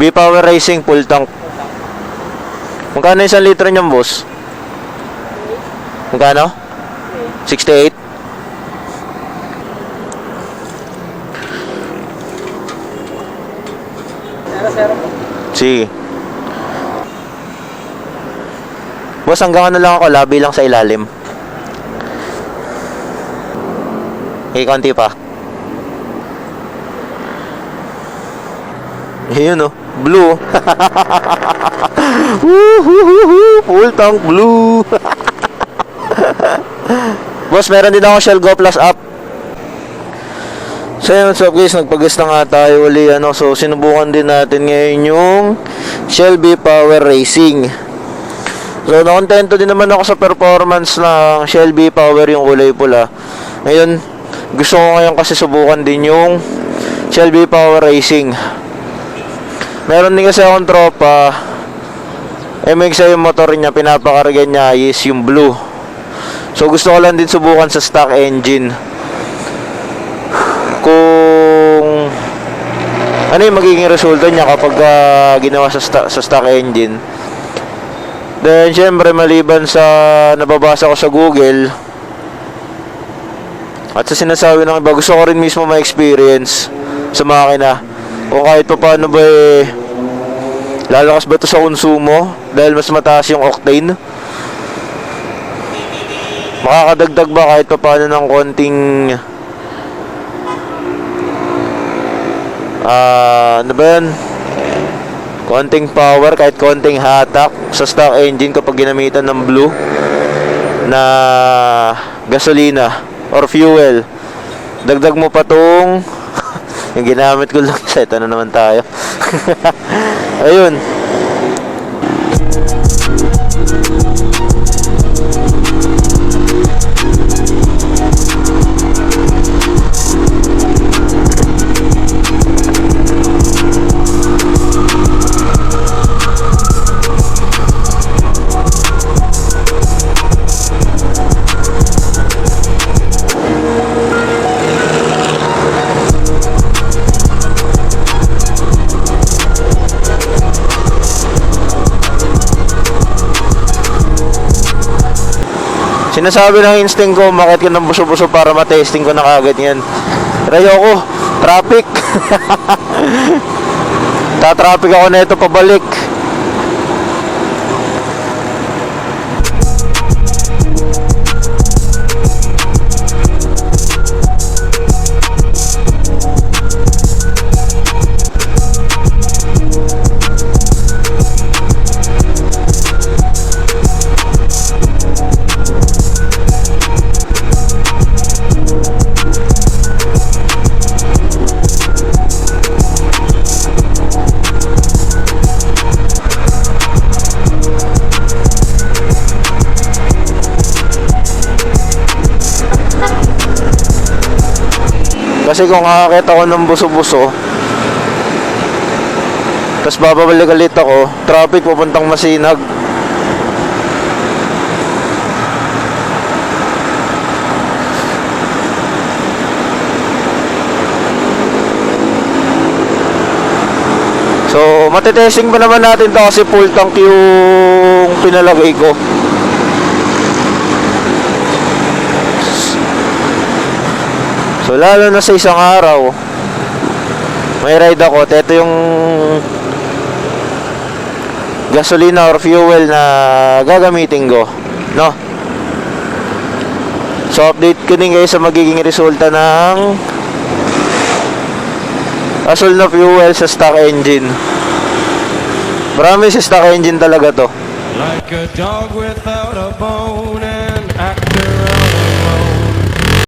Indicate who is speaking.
Speaker 1: B-Power Racing full tank. Magkano isang litro niyan, boss? Magkano? 68? Sige. Boss, hanggang ano lang ako, labi lang sa ilalim. Okay, konti pa. Ayun oh, blue. Full tank blue. Boss, meron din ako Shell Go Plus app. So yun, so guys, nagpag-guess na nga tayo uli ano. So sinubukan din natin ngayon yung Shell B Power Racing. So nakontento din naman ako sa performance ng Shell B Power yung kulay pula. Ngayon, gusto ko ngayon kasi subukan din yung Shell B Power Racing. Meron din kasi akong tropa. MX yung motor niya, pinapakarga niya is yung blue. So gusto ko lang din subukan sa stock engine. Kung ano yung magiging resulta niya kapag ah, ginawa sa, sta- sa stock engine. Then syempre maliban sa nababasa ko sa Google at sa sinasabi ng iba, gusto ko rin mismo ma-experience sa makina. Kung kahit pa paano ba eh, lalakas ba ito sa konsumo dahil mas mataas yung octane. Makakadagdag ba kahit pa paano ng konting ah ano ba yan? Konting power kahit konting hatak sa stock engine kapag ginamitan ng blue na gasolina or fuel. Dagdag mo pa tong yung ginamit ko lang set ano naman tayo. Ayun. Sinasabi ng instinct ko, makit ko ng buso-buso para matesting ko na kagad yan. Pero ayoko, traffic. Ta-traffic ako na ito pabalik. Kasi kung kakakita ko ng buso-buso, tapos babalik ulit ako, traffic papuntang Masinag. So, matetesting pa naman natin to kasi full tank yung pinalagay ko. So lalo na sa isang araw, may ride ako, ito yung gasolina or fuel na gagamitin ko, no? So update ko din kayo sa magiging resulta ng asol na fuel sa stock engine. Marami sa stock engine talaga to.
Speaker 2: Like a dog without a bone.